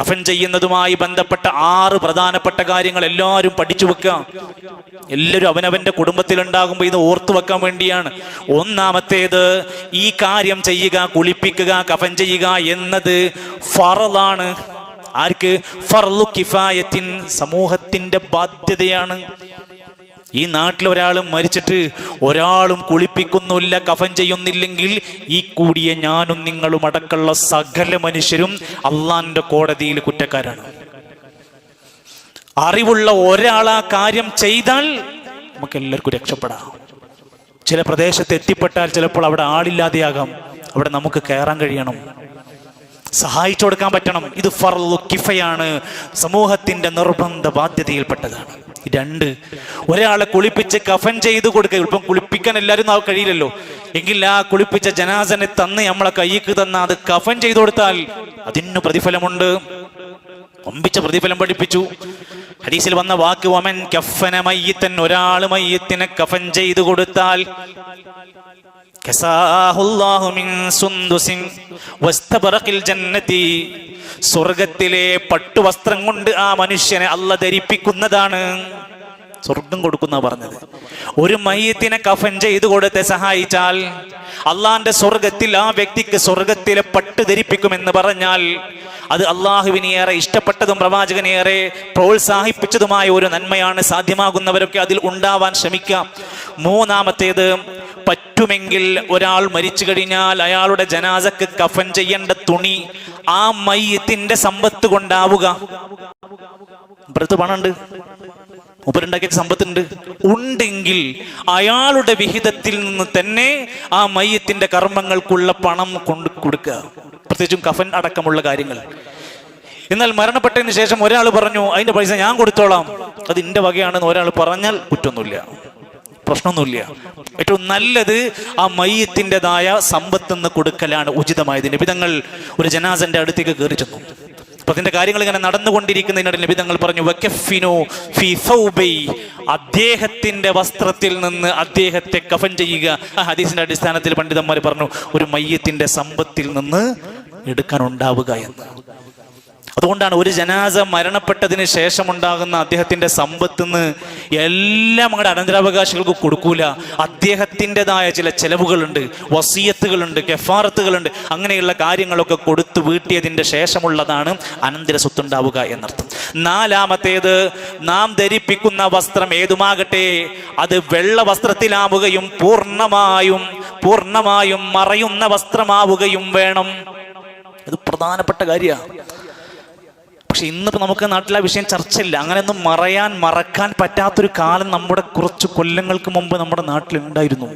കഫൻ ചെയ്യുന്നതുമായി ബന്ധപ്പെട്ട ആറ് പ്രധാനപ്പെട്ട കാര്യങ്ങൾ എല്ലാവരും പഠിച്ചു വെക്കാം. എല്ലാവരും അവനവന്റെ കുടുംബത്തിൽ ഉണ്ടാകുമ്പോൾ ഇത് ഓർത്തു വെക്കാൻ വേണ്ടിയാണ്. ഒന്നാമത്തേത് ഈ കാര്യം ചെയ്യുക കുളിപ്പിക്കുക കഫൻ ചെയ്യുക എന്നത് ഫറലാണ്. ആർക്ക്? ഫർലു കിഫായത്തിൻ സമൂഹത്തിന്റെ ബാധ്യതയാണ്. ഈ നാട്ടിൽ ഒരാൾ മരിച്ചിട്ട് ഒരാളും കുളിപ്പിക്കുന്നില്ല കഫൻ ചെയ്യുന്നില്ലെങ്കിൽ ഈ കൂടിയ ഞാനും നിങ്ങളും അടക്കമുള്ള സകല മനുഷ്യരും അള്ളാന്റെ കോടതിയിൽ കുറ്റക്കാരാണ്. അറിവുള്ള ഒരാൾ ആ കാര്യം ചെയ്താൽ നമുക്ക് എല്ലാവർക്കും രക്ഷപ്പെടാം. ചില പ്രദേശത്ത് എത്തിപ്പെട്ടാൽ ചിലപ്പോൾ അവിടെ ആളില്ലാതെയാകാം. അവിടെ നമുക്ക് കയറാൻ കഴിയണം. സഹായിച്ചു കൊടുക്കാൻ പറ്റണം. ഇത് ഫർലു കിഫയാണ്. സമൂഹത്തിന്റെ നിർബന്ധ ബാധ്യതയിൽപ്പെട്ടതാണ്. രണ്ട്. ഒരാളെ കുളിപ്പിച്ച് കഫൻ ചെയ്ത് കൊടുക്കുക. ഇപ്പം കുളിപ്പിക്കാൻ എല്ലാവരും നാ കഴിയില്ലല്ലോ. എങ്കിൽ ആ കുളിപ്പിച്ച ജനാസനെ തന്ന് നമ്മളെ കൈക്ക് തന്ന അത് കഫൻ ചെയ്തു കൊടുത്താൽ അതിന് പ്രതിഫലമുണ്ട്. ഒമ്പിച്ച പ്രതിഫലം പഠിപ്പിച്ചു. ഹദീസിൽ വന്ന വാക്ക് വമൻ കഫന മയ്യത്തൻ ഒരാൾ മയ്യത്തിനെ കഫൻ ചെയ്തു കൊടുത്താൽ സ്വർഗത്തിലെ പട്ടുവസ്ത്രം കൊണ്ട് ആ മനുഷ്യനെ അല്ല ധരിപ്പിക്കുന്നതാണ്. സ്വർഗം കൊടുക്കുന്ന പറഞ്ഞത്. ഒരു മയ്യത്തിനെ കഫൻ ചെയ്തു കൊടുത്ത് സഹായിച്ചാൽ അള്ളാന്റെ സ്വർഗത്തിൽ ആ വ്യക്തിക്ക് സ്വർഗത്തിലെ പട്ട് ധരിപ്പിക്കുമെന്ന് പറഞ്ഞാൽ അത് അള്ളാഹുവിനെ ഏറെ ഇഷ്ടപ്പെട്ടതും പ്രവാചകനേറെ പ്രോത്സാഹിപ്പിച്ചതുമായ ഒരു നന്മയാണ് സാധ്യമാകുന്നവരൊക്കെ അതിൽ ഉണ്ടാവാൻ ശ്രമിക്കാം. മൂന്നാമത്തേത് പറ്റുമെങ്കിൽ ഒരാൾ മരിച്ചു കഴിഞ്ഞാൽ അയാളുടെ ജനാസക്ക് കഫൻ ചെയ്യേണ്ട തുണി ആ മയ്യത്തിന്റെ സമ്പത്ത് കൊണ്ടാവുക. ഇപ്പുറത്ത് പണമുണ്ട്. മൂപ്പരുണ്ടാക്കിയ സമ്പത്തുണ്ട്. ഉണ്ടെങ്കിൽ അയാളുടെ വിഹിതത്തിൽ നിന്ന് തന്നെ ആ മയ്യത്തിന്റെ കർമ്മങ്ങൾക്കുള്ള പണം കൊണ്ട് കൊടുക്കുക. പ്രത്യേകിച്ചും കഫൻ അടക്കമുള്ള കാര്യങ്ങൾ. എന്നാൽ മരണപ്പെട്ടതിന് ശേഷം ഒരാൾ പറഞ്ഞു അതിന്റെ പൈസ ഞാൻ കൊടുത്തോളാം. അത് എന്റെ വകയാണെന്ന് ഒരാൾ പറഞ്ഞാൽ കുറ്റമൊന്നുമില്ല. പ്രശ്നമൊന്നുമില്ല. ഏറ്റവും നല്ലത് ആ മയ്യത്തിന്റെതായ സമ്പത്തെന്ന് കൊടുക്കലാണ് ഉചിതമായത് നിബിതങ്ങൾ ഒരു ജനാസന്റെ അടുത്തേക്ക് കയറി ചെന്നു. അപ്പൊ അതിന്റെ കാര്യങ്ങൾ ഇങ്ങനെ നടന്നുകൊണ്ടിരിക്കുന്നതിനിടയിൽ നിബിതങ്ങൾ പറഞ്ഞു വക്കഫിനോ ഫി സൗബൈ. അദ്ദേഹത്തിന്റെ വസ്ത്രത്തിൽ നിന്ന് അദ്ദേഹത്തെ കഫൻ ചെയ്യുക. ആ ഹദീസിന്റെ അടിസ്ഥാനത്തിൽ പണ്ഡിതന്മാർ പറഞ്ഞു ഒരു മയ്യത്തിന്റെ സമ്പത്തിൽ നിന്ന് എടുക്കാൻ ഉണ്ടാവുക എന്ന്. അതുകൊണ്ടാണ് ഒരു ജനാസ മരണപ്പെട്ടതിന് ശേഷം ഉണ്ടാകുന്ന അദ്ദേഹത്തിന്റെ സമ്പത്തുനിന്ന് എല്ലാം അങ്ങോട്ട് അനന്തരാവകാശികൾക്ക് കൊടുക്കൂല. അദ്ദേഹത്തിന്റെതായ ചില ചെലവുകളുണ്ട് വസീയത്തുകളുണ്ട് കെഫാറത്തുകളുണ്ട്. അങ്ങനെയുള്ള കാര്യങ്ങളൊക്കെ കൊടുത്തു വീട്ടിയതിന്റെ ശേഷമുള്ളതാണ് അനന്തര സ്വത്തുണ്ടാവുക എന്നർത്ഥം. നാലാമത്തേത് നാം ധരിപ്പിക്കുന്ന വസ്ത്രം ഏതുമാകട്ടെ അത് വെള്ള വസ്ത്രത്തിലാവുകയും പൂർണമായും പൂർണമായും മറയുന്ന വസ്ത്രമാവുകയും വേണം. ഇത് പ്രധാനപ്പെട്ട കാര്യമാണ്. പക്ഷെ ഇന്നിപ്പോൾ നമുക്ക് നാട്ടിലെ വിഷയം ചർച്ചയില്ല. അങ്ങനെയൊന്നും മറയാൻ മറക്കാൻ പറ്റാത്തൊരു കാലം നമ്മുടെ കുറച്ച് കൊല്ലങ്ങൾക്ക് മുമ്പ് നമ്മുടെ നാട്ടിൽ ഉണ്ടായിരുന്നു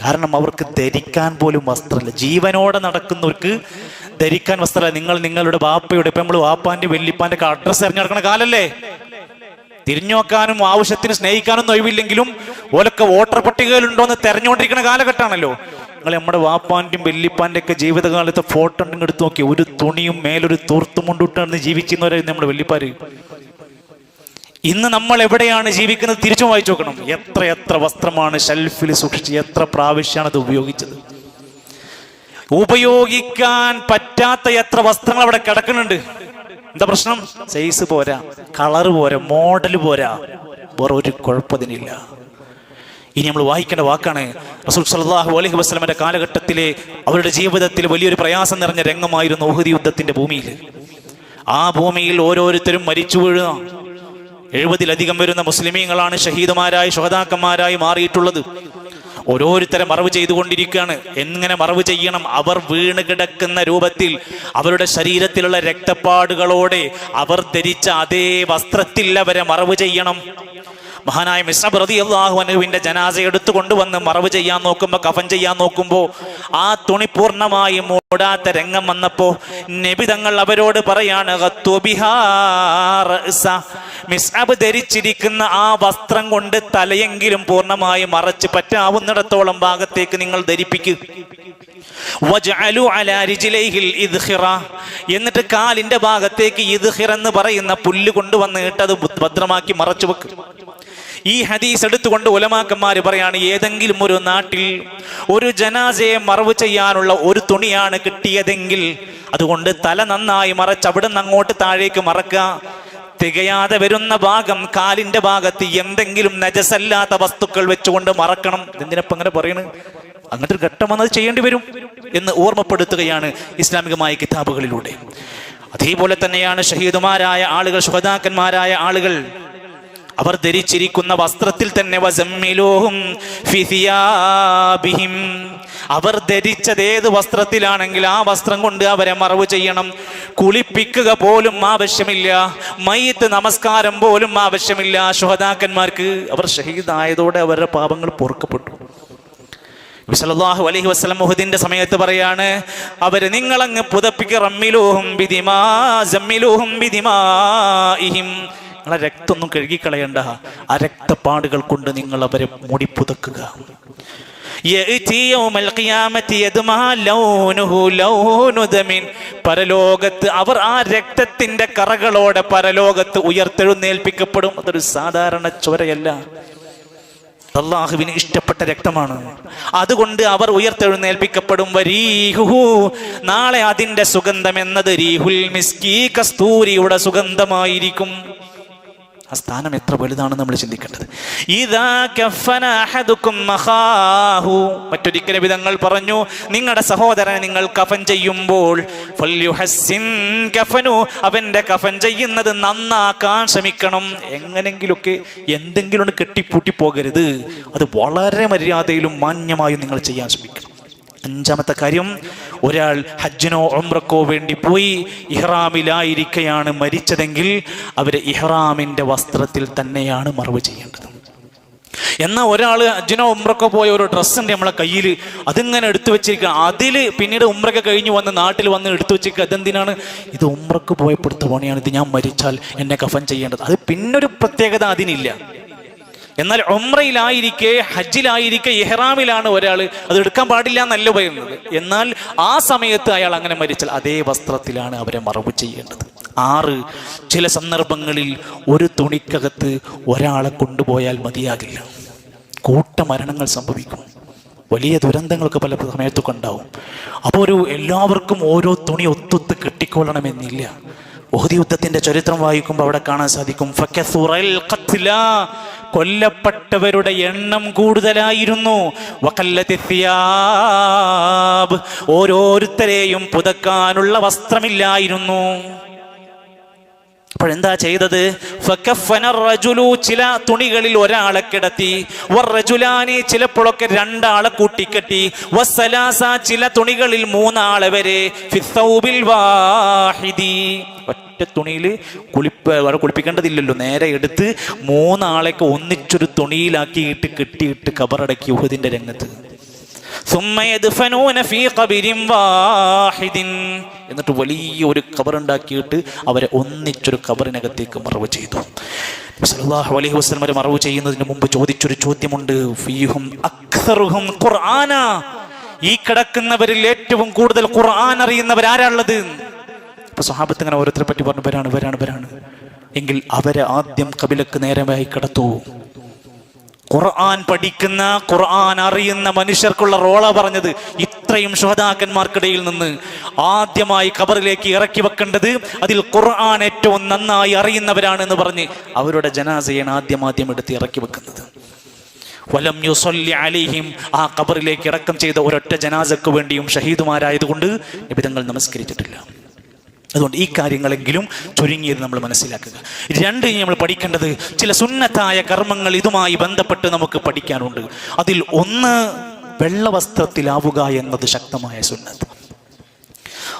കാരണം അവർക്ക് ധരിക്കാൻ പോലും വസ്ത്രമില്ല. ജീവനോടെ നടക്കുന്നവർക്ക് ധരിക്കാൻ വസ്ത്രമില്ല. നിങ്ങൾ നിങ്ങളുടെ വാപ്പയുടെ ഇപ്പം നമ്മൾ വാപ്പാന്റെ വെല്ലിപ്പാന്റെ ഒക്കെ അഡ്രസ്സ് അറിഞ്ഞു കാലല്ലേ? തിരിഞ്ഞു നോക്കാനും ആവശ്യത്തിന് സ്നേഹിക്കാനും ഒഴിവില്ലെങ്കിലും ഓലൊക്കെ വോട്ടർ പട്ടികയിലുണ്ടോ എന്ന് തെരഞ്ഞുകൊണ്ടിരിക്കുന്ന കാലഘട്ടമാണല്ലോ. നിങ്ങൾ നമ്മുടെ വാപ്പാന്റെയും വെല്ലിപ്പാന്റെ ഒക്കെ ജീവിതകാലത്തെ ഫോട്ടോ ഉണ്ടെങ്കിൽ എടുത്ത് നോക്കി. ഒരു തുണിയും മേലൊരു തൂർത്തും കൊണ്ടിട്ടാണ് ജീവിക്കുന്നവരായിരുന്നു നമ്മുടെ വെല്ലിപ്പാര് ഇന്ന് നമ്മൾ എവിടെയാണ് ജീവിക്കുന്നത് തിരിച്ചു വായിച്ചു നോക്കണം. എത്ര എത്ര വസ്ത്രമാണ് ഷെൽഫിൽ സൂക്ഷിച്ച് എത്ര പ്രാവശ്യമാണ് അത് ഉപയോഗിച്ചത്. ഉപയോഗിക്കാൻ പറ്റാത്ത എത്ര വസ്ത്രങ്ങൾ അവിടെ കിടക്കുന്നുണ്ട്. എന്താ പ്രശ്നം? സൈസ് പോരാ കളർ പോരാ മോഡൽ പോരാ. വേറെ ഒരു കുഴപ്പത്തിനില്ല. ഇനി നമ്മൾ വായിക്കേണ്ട വാക്കാണ് റസൂൽ സല്ലല്ലാഹു അലൈഹി വസല്ലമയുടെ കാലഘട്ടത്തിലെ അവരുടെ ജീവിതത്തിൽ വലിയൊരു പ്രയാസം നിറഞ്ഞ രംഗമായിരുന്നു ഓഹരി യുദ്ധത്തിന്റെ ഭൂമിയിൽ. ആ ഭൂമിയിൽ ഓരോരുത്തരും മരിച്ചു വീഴുക. എഴുപതിലധികം വരുന്ന മുസ്ലിമീങ്ങളാണ് ഷഹീദുമാരായി ഷഹദാക്കന്മാരായി മാറിയിട്ടുള്ളത്. ഓരോരുത്തരെ മറവ് ചെയ്തുകൊണ്ടിരിക്കുകയാണ്. എങ്ങനെ മറവ് ചെയ്യണം? അവർ വീണ് കിടക്കുന്ന രൂപത്തിൽ അവരുടെ ശരീരത്തിലുള്ള രക്തപ്പാടുകളോടെ അവർ ധരിച്ച അതേ വസ്ത്രത്തിൽ അവരെ മറവ് ചെയ്യണം. മഹാനായ മിസ്രബ് റതി അള്ളാഹുവിന്റെ ജനാസ എടുത്തു കൊണ്ടുവന്ന് മറവ് ചെയ്യാൻ നോക്കുമ്പോ കഫൻ ചെയ്യാൻ നോക്കുമ്പോ ആ തുണി പൂർണമായും മൂടാത്ത രംഗം വന്നപ്പോ നബി തങ്ങൾ അവരോട് പറയാണ്. മിസ്അബ് ധരിച്ചിരിക്കുന്ന ആ വസ്ത്രം കൊണ്ട് തലയെങ്കിലും പൂർണമായി മറച്ച് പറ്റാവുന്നിടത്തോളം ഭാഗത്തേക്ക് നിങ്ങൾ ധരിപ്പിക്കുക എന്നിട്ട് കാലിന്റെ ഭാഗത്തേക്ക് എന്ന് പറയുന്ന പുല്ല് കൊണ്ടുവന്നിട്ട് അത് ഭദ്രമാക്കി മറച്ചു വെക്കും. ഈ ഹദീസ് എടുത്തുകൊണ്ട് ഒലമാക്കന്മാർ പറയാണ് ഏതെങ്കിലും ഒരു നാട്ടിൽ ഒരു ജനാസയെ മറവ് ചെയ്യാനുള്ള ഒരു തുണിയാണ് കിട്ടിയതെങ്കിൽ അതുകൊണ്ട് തല നന്നായി മറച്ച് അവിടെ അങ്ങോട്ട് താഴേക്ക് മറക്കുക. തികയാതെ വരുന്ന ഭാഗം കാലിന്റെ ഭാഗത്ത് എന്തെങ്കിലും നജസല്ലാത്ത വസ്തുക്കൾ വെച്ചുകൊണ്ട് മറക്കണം. എന്തിനപ്പം അങ്ങനെ പറയണ്? അങ്ങനത്തെ ഒരു ഘട്ടം വന്നത് ചെയ്യേണ്ടി വരും എന്ന് ഓർമ്മപ്പെടുത്തുകയാണ് ഇസ്ലാമികമായ കിതാബുകളിലൂടെ. അതേപോലെ തന്നെയാണ് ഷഹീദുമാരായ ആളുകൾ ശുഹദാക്കന്മാരായ ആളുകൾ. അവർ ധരിച്ചിരിക്കുന്ന വസ്ത്രത്തിൽ തന്നെ അവർ ധരിച്ചത് ഏത് വസ്ത്രത്തിലാണെങ്കിൽ ആ വസ്ത്രം കൊണ്ട് അവരെ മറവ് ചെയ്യണം. കുളിപ്പിക്കുക പോലും ആവശ്യമില്ല. മയ്യത്ത് നമസ്കാരം പോലും ആവശ്യമില്ല. ശുഹദാക്കന്മാർക്ക് അവർ ഷഹീദായതോടെ അവരുടെ പാപങ്ങൾ പൊറുക്കപ്പെട്ടു. വിസലല്ലാഹു അലഹി വസ്ലം മുഹദിന്റെ സമയത്ത് പറയാണ് അവർ നിങ്ങളങ്ങ് പുതപ്പിക്ക് റമ്മിലൂഹും ബിദിമാ നിങ്ങളെ രക്തമൊന്നും കഴുകിക്കളയണ്ട. ആ രക്തപ്പാടുകൾ കൊണ്ട് നിങ്ങൾ അവരെ മുടി പുതക്കുക. പരലോകത്ത് അവർ ആ രക്തത്തിന്റെ കറകളോടെ പരലോകത്ത് ഉയർത്തെഴുന്നേൽപ്പിക്കപ്പെടും. അതൊരു സാധാരണ ചോരയല്ല. അള്ളാഹുവിന് ഇഷ്ടപ്പെട്ട രക്തമാണ്. അതുകൊണ്ട് അവർ ഉയർത്തെഴുന്നേൽപ്പിക്കപ്പെടും. വരീഹു നാളെ അതിന്റെ സുഗന്ധം എന്നത് രീഹുൽ മിസ്കി കസ്തൂരിയുടെ സുഗന്ധമായിരിക്കും. ആ സ്ഥാനം എത്ര വലുതാണെന്ന് നമ്മൾ ചിന്തിക്കേണ്ടത്. മറ്റൊരിക്കൽ വിധങ്ങൾ പറഞ്ഞു നിങ്ങളുടെ സഹോദരനെ നിങ്ങൾ കഫൻ ചെയ്യുമ്പോൾ കഫനു. അവന്റെ കഫൻ ചെയ്യുന്നത് നന്നാക്കാൻ ശ്രമിക്കണം. എങ്ങനെങ്കിലുമൊക്കെ എന്തെങ്കിലും കെട്ടിപ്പൂട്ടി പോകരുത് അത് വളരെ മര്യാദയിലും മാന്യമായും നിങ്ങൾ ചെയ്യാൻ ശ്രമിക്കണം. അഞ്ചാമത്തെ കാര്യം ഒരാൾ ഹജ്ജിനോ ഒമ്രക്കോ വേണ്ടി പോയി ഇഹ്റാമിലായിരിക്കെയാണ് മരിച്ചതെങ്കിൽ അവരെ ഇഹ്റാമിന്റെ വസ്ത്രത്തിൽ തന്നെയാണ് മറവ് ചെയ്യേണ്ടത്. എന്നാൽ ഒരാൾ അജ്ജിനോ ഉമ്രക്കോ പോയ ഒരു ഡ്രസ്സ് ഉണ്ട് നമ്മളെ കയ്യിൽ അതിങ്ങനെ എടുത്തു വെച്ചിരിക്കുക അതിൽ പിന്നീട് ഉമ്രൊക്കെ കഴിഞ്ഞ് വന്ന് നാട്ടിൽ വന്ന് എടുത്തു വെച്ചിരിക്കുക അതെന്തിനാണ്? ഇത് ഉമ്രക്ക് പോയപ്പെടുത്ത പണിയാണ്. ഇത് ഞാൻ മരിച്ചാൽ എന്നെ കഫൻ ചെയ്യേണ്ടത്. അത് പിന്നൊരു പ്രത്യേകത അതിനില്ല. എന്നാൽ ഒമ്രയിലായിരിക്കെ ഹജ്ജിലായിരിക്കെ ഇഹ്റാമിലാണ് ഒരാൾ അത് എടുക്കാൻ പാടില്ല എന്നല്ല പറയുന്നത്. എന്നാൽ ആ സമയത്ത് അയാൾ അങ്ങനെ മരിച്ചാൽ അതേ വസ്ത്രത്തിലാണ് അവരെ മറവ് ചെയ്യേണ്ടത്. ആറ് ചില സന്ദർഭങ്ങളിൽ ഒരു തുണിക്കകത്ത് ഒരാളെ കൊണ്ടുപോയാൽ മതിയാകില്ല. കൂട്ടമരണങ്ങൾ സംഭവിക്കും. വലിയ ദുരന്തങ്ങളൊക്കെ പല സമയത്തൊക്കെ ഉണ്ടാവും അപ്പോൾ ഒരു എല്ലാവർക്കും ഓരോ തുണി ഒത്തൊത്ത് കെട്ടിക്കൊള്ളണമെന്നില്ല. ഓഹദി യുദ്ധത്തിന്റെ ചരിത്രം വായിക്കുമ്പോൾ അവിടെ കാണാൻ സാധിക്കും. കൊല്ലപ്പെട്ടവരുടെ എണ്ണം കൂടുതലായിരുന്നു. ഓരോരുത്തരെയും പുതക്കാനുള്ള വസ്ത്രമില്ലായിരുന്നു അപ്പോഴെന്താ ചെയ്തത്? ചില തുണികളിൽ ഒരാളെ കിടത്തി. വറജുലാനി ചിലപ്പോഴൊക്കെ രണ്ടാളെ കൂട്ടിക്കെട്ടി. വസലാസ ചില തുണികളിൽ മൂന്നാളെ വരെ. ഒറ്റ തുണിയിൽ കുളിപ്പ കുളിപ്പിക്കേണ്ടതില്ലല്ലോ. നേരെ എടുത്ത് മൂന്നാളെയൊക്കെ ഒന്നിച്ചൊരു തുണിയിലാക്കിയിട്ട് കെട്ടിയിട്ട് കബറടക്കി ഉഹദിന്റെ രംഗത്ത്. എന്നിട്ട് വലിയ ഒരു കബറുണ്ടാക്കിയിട്ട് അവരെ ഒന്നിച്ചൊരു കബറിനകത്തേക്ക് മറവ് ചെയ്തു. സല്ലല്ലാഹു അലൈഹി അവരെ മറവ് ചെയ്യുന്നതിന് മുമ്പ് ചോദിച്ചൊരു ചോദ്യമുണ്ട്. ഫീഹും ഖുർആന? ഈ കിടക്കുന്നവരിൽ ഏറ്റവും കൂടുതൽ ഖുർആൻ അറിയുന്നവർ ആരാളുള്ളത് അപ്പൊ സ്വഹാബത്ത് ഇങ്ങനെ ഓരോരുത്തരെ പറ്റി പറഞ്ഞു വരാണ് വരാണ് വരാണ്. എങ്കിൽ അവരെ ആദ്യം കപിലക്ക് നേരമായി കിടത്തു. ഖുർആൻ പഠിക്കുന്ന ഖുർആൻ അറിയുന്ന മനുഷ്യർക്കുള്ള റോള പറഞ്ഞത് ഇത്രയും ശ്രോതാക്കന്മാർക്കിടയിൽ നിന്ന്. ആദ്യമായി ഖബറിലേക്ക് ഇറക്കി വെക്കേണ്ടത് അതിൽ ഖുർആൻ ഏറ്റവും നന്നായി അറിയുന്നവരാണെന്ന് പറഞ്ഞ് അവരുടെ ജനാസയാണ് ആദ്യം ആദ്യം എടുത്ത് ഇറക്കി വെക്കുന്നത്. വലം യുസൊല്ലി അലിഹിം ആ ഖബറിലേക്ക് ഇറക്കം ചെയ്ത ഒരൊറ്റ ജനാസക്ക് വേണ്ടിയും ഷഹീദുമാരായതുകൊണ്ട് നിബിതങ്ങൾ നമസ്കരിച്ചിട്ടില്ല. അതുകൊണ്ട് ഈ കാര്യങ്ങളെങ്കിലും ചുരുങ്ങിയത് നമ്മൾ മനസ്സിലാക്കുക. രണ്ട് ഇനി നമ്മൾ പഠിക്കേണ്ടത് ചില സുന്നത്തായ കർമ്മങ്ങൾ ഇതുമായി ബന്ധപ്പെട്ട് നമുക്ക് പഠിക്കാനുണ്ട്. അതിൽ ഒന്ന് വെള്ളവസ്ത്രത്തിലാവുക എന്നത് ശക്തമായ സുന്നത്ത്.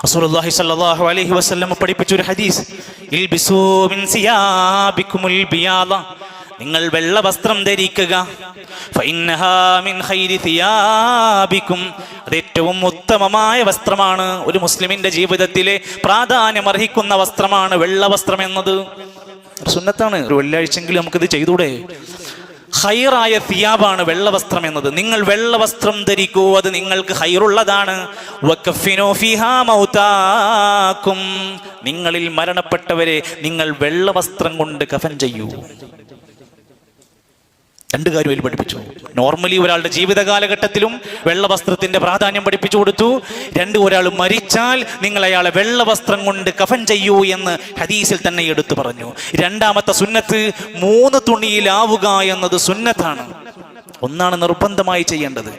റസൂലുള്ളാഹി സ്വല്ലല്ലാഹു അലൈഹി വസല്ലം പഠിപ്പിച്ച ഒരു ഹദീസ് ഇൽബിസൂ നിങ്ങൾ വെള്ള വസ്ത്രം ധരിക്കുക അതേറ്റവും ഉത്തമമായ വസ്ത്രമാണ്. ഒരു മുസ്ലിമിന്റെ ജീവിതത്തിലെ പ്രാധാന്യം അർഹിക്കുന്ന വസ്ത്രമാണ് വെള്ള വസ്ത്രം എന്നത് സുന്നത്താണ്. ഒരു വെള്ളിയാഴ്ചയെങ്കിലും നമുക്കിത് ചെയ്തൂടെ? ഹൈറായ സിയാബാണ് വെള്ളവസ്ത്രം എന്നത്. നിങ്ങൾ വെള്ള വസ്ത്രം ധരിക്കൂ. അത് നിങ്ങൾക്ക് ഹൈറുള്ളതാണ്. നിങ്ങളിൽ മരണപ്പെട്ടവരെ നിങ്ങൾ വെള്ള വസ്ത്രം കൊണ്ട് കഫൻ ചെയ്യൂ. രണ്ട് കാര്യം അതിൽ പഠിപ്പിച്ചു. നോർമലി ഒരാളുടെ ജീവിത കാലഘട്ടത്തിലും വെള്ളവസ്ത്രത്തിന്റെ പ്രാധാന്യം പഠിപ്പിച്ചു കൊടുത്തു. രണ്ട് ഒരാൾ മരിച്ചാൽ നിങ്ങൾ അയാളെ വെള്ളവസ്ത്രം കൊണ്ട് കഫൻ ചെയ്യൂ എന്ന് ഹദീസിൽ തന്നെ എടുത്തു പറഞ്ഞു. രണ്ടാമത്തെ സുന്നത്ത് മൂന്ന് തുണിയിലാവുക എന്നത് സുന്നത്താണ്. ഒന്നാണ് നിർബന്ധമായി ചെയ്യേണ്ടത്.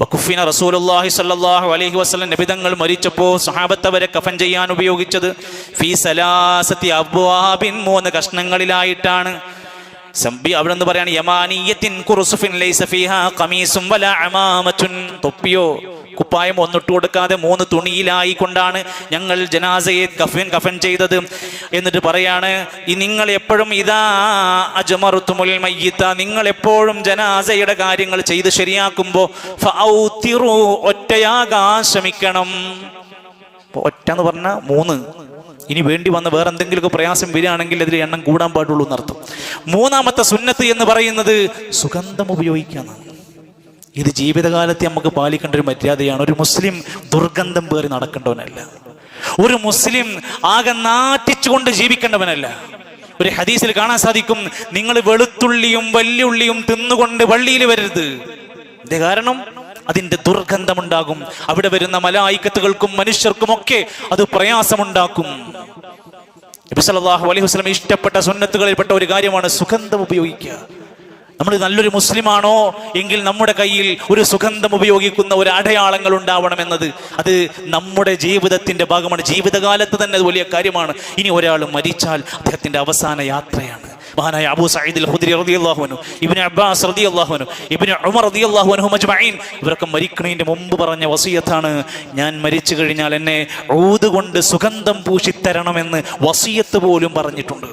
വഖുഫിന റസൂലുള്ളാഹി സ്വല്ലല്ലാഹു അലൈഹി വസല്ലം നബിതങ്ങൾ മരിച്ചപ്പോൾ സഹാബത്തവരെ കഫൻ ചെയ്യാൻ ഉപയോഗിച്ചത്. ഫീ സലാസത്തി അബ്വാബിൻ മൂന്ന് കഷ്ണങ്ങളിലായിട്ടാണ്. അവിടെ നിന്ന് പറയാണ് യമാനിയത്തിൻ കുറുസുഫിൻ ലൈസ ഫീഹാ ഖമീസും വലാ അമാമത്തുൻ. തൊപ്പിയോ കുപ്പായം ഒന്നിട്ട് കൊടുക്കാതെ മൂന്ന് തുണിയിലായി കൊണ്ടാണ് ഞങ്ങൾ ജനാസയെ കഫൻ കഫൻ ചെയ്തത്. എന്നിട്ട് പറയാണ് നിങ്ങൾ എപ്പോഴും ഇതാ അജമറുത്തുമുൽ മയ്യത്ത. നിങ്ങൾ എപ്പോഴും ജനാസയുടെ കാര്യങ്ങൾ ചെയ്ത് ശരിയാക്കുമ്പോൾ ഒറ്റയാകാൻ ശ്രമിക്കണം. ഒറ്റ എന്ന് പറഞ്ഞാൽ മൂന്ന്. ഇനി വേണ്ടി വന്ന് വേറെ എന്തെങ്കിലുമൊക്കെ പ്രയാസം വരികയാണെങ്കിൽ അതിൽ എണ്ണം കൂടാൻ പാടുള്ളൂ എന്നർത്ഥം. മൂന്നാമത്തെ സുന്നത്ത് എന്ന് പറയുന്നത് സുഗന്ധം ഉപയോഗിക്കാന്നാണ് ഇത് ജീവിതകാലത്തെ നമുക്ക് പാലിക്കേണ്ട ഒരു മര്യാദയാണ്. ഒരു മുസ്ലിം ദുർഗന്ധം പേറി നടക്കേണ്ടവനല്ല. ഒരു മുസ്ലിം ആകെ നാറ്റിച്ചുകൊണ്ട് ജീവിക്കേണ്ടവനല്ല. ഒരു ഹദീസിൽ കാണാൻ സാധിക്കും നിങ്ങൾ വെളുത്തുള്ളിയും വല്യുള്ളിയും തിന്നുകൊണ്ട് വള്ളിയിൽ വരരുത്. കാരണം? അതിന്റെ ദുർഗന്ധമുണ്ടാകും. അവിടെ വരുന്ന മലായിക്കത്തുകൾക്കും മനുഷ്യർക്കും ഒക്കെ അത് പ്രയാസമുണ്ടാക്കും. നബി സല്ലല്ലാഹു അലൈഹി വസ്ലം ഇഷ്ടപ്പെട്ട സുന്നത്തുകളിൽപ്പെട്ട ഒരു കാര്യമാണ് സുഗന്ധം ഉപയോഗിക്കുക. നമ്മൾ നല്ലൊരു മുസ്ലിമാണോ എങ്കിൽ നമ്മുടെ കയ്യിൽ ഒരു സുഗന്ധം ഉപയോഗിക്കുന്ന ഒരു അടയാളങ്ങൾ ഉണ്ടാവണമെന്നത് അത് നമ്മുടെ ജീവിതത്തിന്റെ ഭാഗമാണ്. ജീവിതകാലത്ത് തന്നെ അത് വലിയ കാര്യമാണ്. ഇനി ഒരാൾ മരിച്ചാൽ അദ്ദേഹത്തിന്റെ അവസാന യാത്രയാണ്. മഹാനായ അബൂ അൽ ഖുദ്രി റളിയല്ലാഹു അൻഹു ഇബ്നു അബ്ബാസ് റളിയല്ലാഹു അൻഹു ഇബ്നു ഉമർ റളിയല്ലാഹു അൻഹു മജ്മഈൻ ഇവരൊക്കെ മരിക്കണേന്റെ മുമ്പ് പറഞ്ഞ വസിയത്താണ്. ഞാൻ മരിച്ചു കഴിഞ്ഞാൽ എന്നെ ഊത് കൊണ്ട് സുഗന്ധം പൂശിത്തരണമെന്ന് വസിയത്ത് പോലും പറഞ്ഞിട്ടുണ്ട്.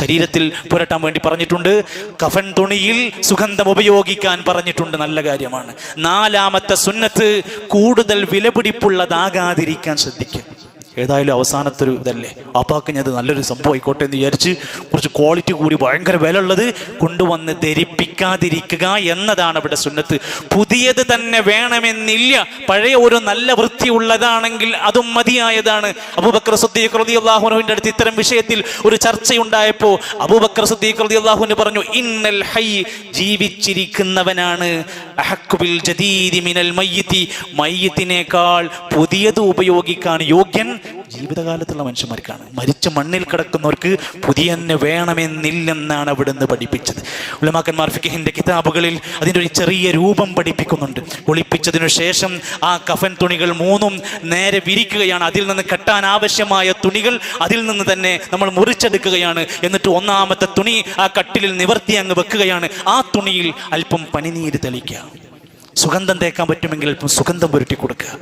ശരീരത്തിൽ പുരട്ടാൻ വേണ്ടി പറഞ്ഞിട്ടുണ്ട്. കഫൻ തുണിയിൽ സുഗന്ധം ഉപയോഗിക്കാൻ പറഞ്ഞിട്ടുണ്ട്. നല്ല കാര്യമാണ്. നാലാമത്തെ സുന്നത്ത് കൂടുതൽ വിലപിടിപ്പുള്ളതാകാതിരിക്കാൻ ശ്രദ്ധിക്കുക. ഏതായാലും അവസാനത്തൊരു ഇതല്ലേ? അപ്പാക്ക് ഞാൻ നല്ലൊരു സംഭവം ആയിക്കോട്ടെ എന്ന് വിചാരിച്ച് കുറച്ച് ക്വാളിറ്റി കൂടി ഭയങ്കര വില ഉള്ളത് കൊണ്ടുവന്ന് ധരിപ്പിക്കാതിരിക്കുക എന്നതാണ് ഇവിടെ സുന്നത്ത്. പുതിയത് തന്നെ വേണമെന്നില്ല. പഴയ ഒരു നല്ല വൃത്തിയുള്ളതാണെങ്കിൽ അതും മതിയായതാണ്. അബൂബക്കർ സുദ്ദീഖ് അള്ളാഹുനുവിന്റെ അടുത്ത് ഇത്തരം വിഷയത്തിൽ ഒരു ചർച്ചയുണ്ടായപ്പോൾ അബൂബക്കർ സുദ്ദീഖ് അള്ളാഹുന് പറഞ്ഞു ഇന്നൽ ഹൈ ജീവിച്ചിരിക്കുന്നവനാണ്. അഹക്കുബിൽ ജദീദി മിനൽ മയ്യത്തി. മയ്യത്തിനേക്കാൾ പുതിയത് ഉപയോഗിക്കാൻ യോഗ്യൻ ജീവിതകാലത്തുള്ള മനുഷ്യന്മാർക്കാണ്. മരിച്ച മണ്ണിൽ കിടക്കുന്നവർക്ക് പുതിയ വേണമെന്നില്ലെന്നാണ് അവിടുന്ന് പഠിപ്പിച്ചത്. ഉലമാക്കന്മാർ ഫിഖിന്റെ കിതാബുകളിൽ അതിന്റെ ഒരു ചെറിയ രൂപം പഠിപ്പിക്കുന്നുണ്ട്. ഒളിപ്പിച്ചതിനു ശേഷം ആ കഫൻ തുണികൾ മൂന്നും നേരെ വിരിക്കുകയാണ്. അതിൽ നിന്ന് കെട്ടാൻ ആവശ്യമായ തുണികൾ അതിൽ നിന്ന് തന്നെ നമ്മൾ മുറിച്ചെടുക്കുകയാണ്. എന്നിട്ട് ഒന്നാമത്തെ തുണി ആ കട്ടിലിൽ നിവർത്തി അങ്ങ് വെക്കുകയാണ്. ആ തുണിയിൽ അല്പം പനിനീര് തെളിക്കുക. സുഗന്ധം തേക്കാൻ പറ്റുമെങ്കിൽ അല്പം സുഗന്ധം പുരട്ടി കൊടുക്കുക.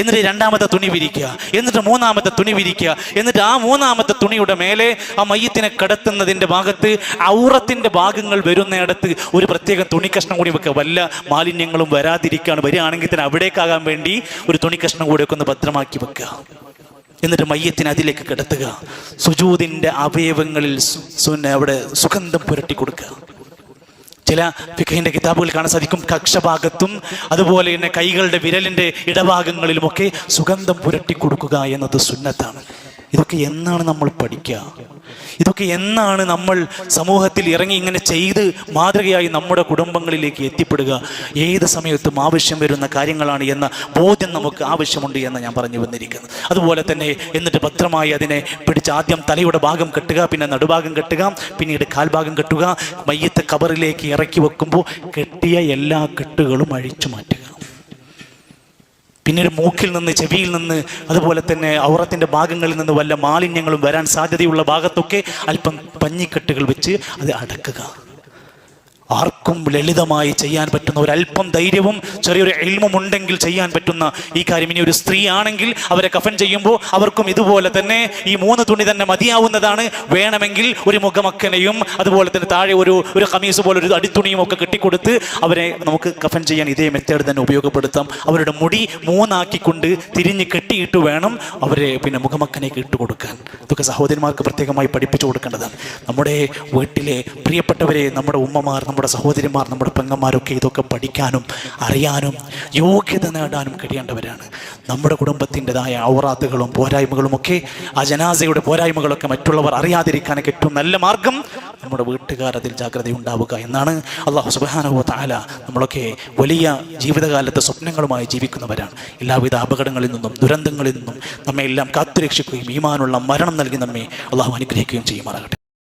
എന്നിട്ട് രണ്ടാമത്തെ തുണി വിരിക്കുക. എന്നിട്ട് മൂന്നാമത്തെ തുണി വിരിക്കുക. എന്നിട്ട് ആ മൂന്നാമത്തെ തുണിയുടെ മേലെ ആ മയ്യത്തിനെ കടത്തുന്നതിന്റെ ഭാഗത്ത് ഔറത്തിന്റെ ഭാഗങ്ങൾ വരുന്നിടത്ത് ഒരു പ്രത്യേക തുണി കഷ്ണം കൂടി വെക്കുക. വല്ല മാലിന്യങ്ങളും വരാതിരിക്കുകയാണ് വരികയാണെങ്കിൽ തന്നെ അവിടേക്കാകാൻ വേണ്ടി ഒരു തുണി കഷ്ണം കൂടി ഒക്കെ ഒന്ന് ഭദ്രമാക്കി വെക്കുക. എന്നിട്ട് മയ്യത്തിന് അതിലേക്ക് കിടത്തുക. സുജൂതിന്റെ അവയവങ്ങളിൽ അവിടെ സുഗന്ധം പുരട്ടി കൊടുക്കുക. ചില ഫിഖഹിന്റെ കിതാബുകൾ കാണാൻ സാധിക്കും. കക്ഷഭാഗത്തും അതുപോലെ തന്നെ കൈകളുടെ വിരലിന്റെ ഇടഭാഗങ്ങളിലുമൊക്കെ സുഗന്ധം പുരട്ടി കൊടുക്കുക എന്നത് സുന്നത്താണ്. ഇതൊക്കെ എന്നാണ് നമ്മൾ പഠിക്കുക ഇതൊക്കെ എന്നാണ് നമ്മൾ സമൂഹത്തിൽ ഇറങ്ങി ഇങ്ങനെ ചെയ്ത് മാതൃകയായി നമ്മുടെ കുടുംബങ്ങളിലേക്ക് എത്തിപ്പെടുക? ഏത് സമയത്തും ആവശ്യം വരുന്ന കാര്യങ്ങളാണ് എന്ന ബോധ്യം നമുക്ക് ആവശ്യമുണ്ട് എന്ന് ഞാൻ പറഞ്ഞു വന്നിരിക്കുന്നത്. അതുപോലെ തന്നെ എന്നിട്ട് ഭദ്രമായി അതിനെ പിടിച്ച് ആദ്യം തലയുടെ ഭാഗം കെട്ടുക പിന്നെ നടുഭാഗം കെട്ടുക പിന്നീട് കാൽഭാഗം കെട്ടുക മയ്യത്തെ കബറിലേക്ക് ഇറക്കി വെക്കുമ്പോൾ കെട്ടിയ എല്ലാ കെട്ടുകളും അഴിച്ചു മാറ്റുക. പിന്നീട് മൂക്കിൽ നിന്ന് ചെവിയിൽ നിന്ന് അതുപോലെ തന്നെ ഔറത്തിന്റെ ഭാഗങ്ങളിൽ നിന്ന് വല്ല മാലിന്യങ്ങളും വരാൻ സാധ്യതയുള്ള ഭാഗത്തൊക്കെ അല്പം പഞ്ഞിക്കെട്ടുകൾ വെച്ച് അത് അടക്കുക. ആർക്കും ലളിതമായി ചെയ്യാൻ പറ്റുന്ന ഒരു അല്പം ധൈര്യവും ചെറിയൊരു എൽമും ഉണ്ടെങ്കിൽ ചെയ്യാൻ പറ്റുന്ന ഈ കാര്യം. ഇനി ഒരു സ്ത്രീ ആണെങ്കിൽ അവരെ കഫൻ ചെയ്യുമ്പോൾ അവർക്കും ഇതുപോലെ തന്നെ ഈ മൂന്ന് തുണി തന്നെ മതിയാവുന്നതാണ്. വേണമെങ്കിൽ ഒരു മുഖമക്കനെയും അതുപോലെ തന്നെ താഴെ ഒരു ഒരു കമീസ് പോലെ ഒരു അടിത്തുണിയും ഒക്കെ കെട്ടിക്കൊടുത്ത് അവരെ നമുക്ക് കഫൻ ചെയ്യാൻ ഇതേ മെത്തേഡ് തന്നെ ഉപയോഗപ്പെടുത്താം. അവരുടെ മുടി മൂന്നാക്കിക്കൊണ്ട് തിരിഞ്ഞ് കെട്ടിയിട്ട് വേണം അവരെ പിന്നെ മുഖമക്കനേക്ക് ഇട്ട് കൊടുക്കാൻ. ഇതൊക്കെ സഹോദരിമാർക്ക് പ്രത്യേകമായി പഠിപ്പിച്ചു കൊടുക്കേണ്ടതാണ്. നമ്മുടെ വീട്ടിലെ പ്രിയപ്പെട്ടവരെ നമ്മുടെ ഉമ്മമാർ നമ്മുടെ നമ്മുടെ സഹോദരിമാർ നമ്മുടെ പെങ്ങന്മാരൊക്കെ ഇതൊക്കെ പഠിക്കാനും അറിയാനും യോഗ്യത നേടാനും കഴിയേണ്ടവരാണ്. നമ്മുടെ കുടുംബത്തിന്റെതായ ഔറാത്തുകളും പോരായ്മകളും ഒക്കെ ആ ജനാസയുടെ പോരായ്മകളൊക്കെ മറ്റുള്ളവർ അറിയാതിരിക്കാനൊക്കെ ഏറ്റവും നല്ല മാർഗം നമ്മുടെ വീട്ടുകാർ അതിൽ ജാഗ്രത ഉണ്ടാവുക എന്നാണ് അള്ളാഹു സുബാനുഭവ താല നമ്മളൊക്കെ വലിയ ജീവിതകാലത്തെ സ്വപ്നങ്ങളുമായി ജീവിക്കുന്നവരാണ്. എല്ലാവിധ അപകടങ്ങളിൽ നിന്നും ദുരന്തങ്ങളിൽ നിന്നും നമ്മെ എല്ലാം കാത്തുരക്ഷിക്കുകയും ഈമാനുള്ള മരണം നൽകി നമ്മെ അള്ളാഹു അനുഗ്രഹിക്കുകയും ചെയ്യുമാറാകട്ടെ.